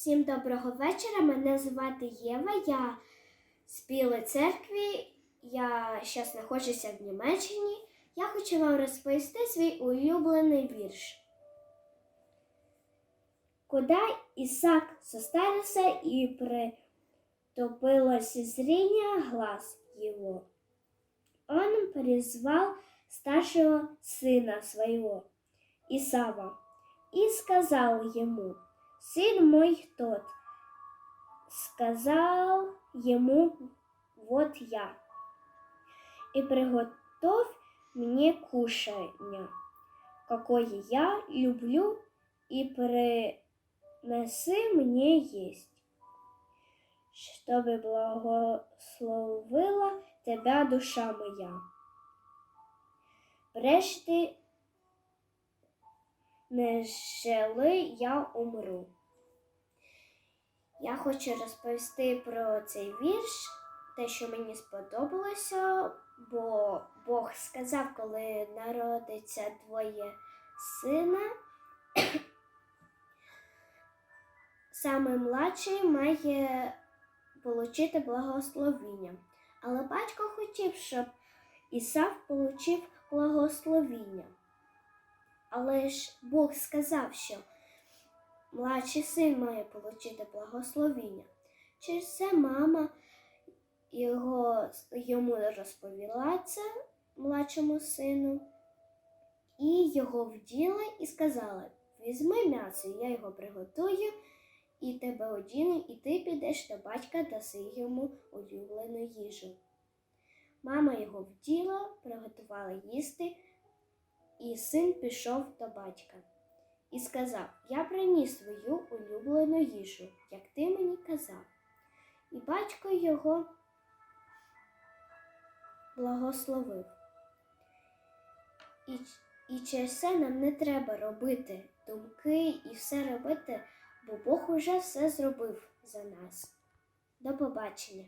Всім доброго вечора. Мене звати Єва. Я з Білої церкви. Я зараз знаходжуся в Німеччині. Я хочу вам розповісти свій улюблений вірш. Куда Исаак состарился и притупилось зрение глаз его. Он призвал старшего сына своего, Исава, и сказал ему, «Сын мой тот». Сказал ему, «Вот я». И приготовь мне кушанье, какое я люблю, и принеси мне есть, чтобы благословила тебя душа моя. Прежде нежели я умру. Я хочу розповісти про цей вірш, те, що мені сподобалося, бо Бог сказав, коли народиться двоє сина, саме младший має отримати благословіння. Але батько хотів, щоб Ісав отримав благословіння. Але ж Бог сказав, що младший син має отримати благословіння. Через це мама його, йому розповіла це младшому сину і його вділа і сказала: візьми м'ясо, я його приготую, і тебе одіну, і ти підеш до батька даси йому улюблену їжу. Мама його вділа, приготувала їсти, і син пішов до батька і сказав: Я приніс твою улюблену їжу, як ти мені казав. І батько його благословив. І, і через це нам не треба робити думки і все робити, бо Бог уже все зробив за нас. До побачення!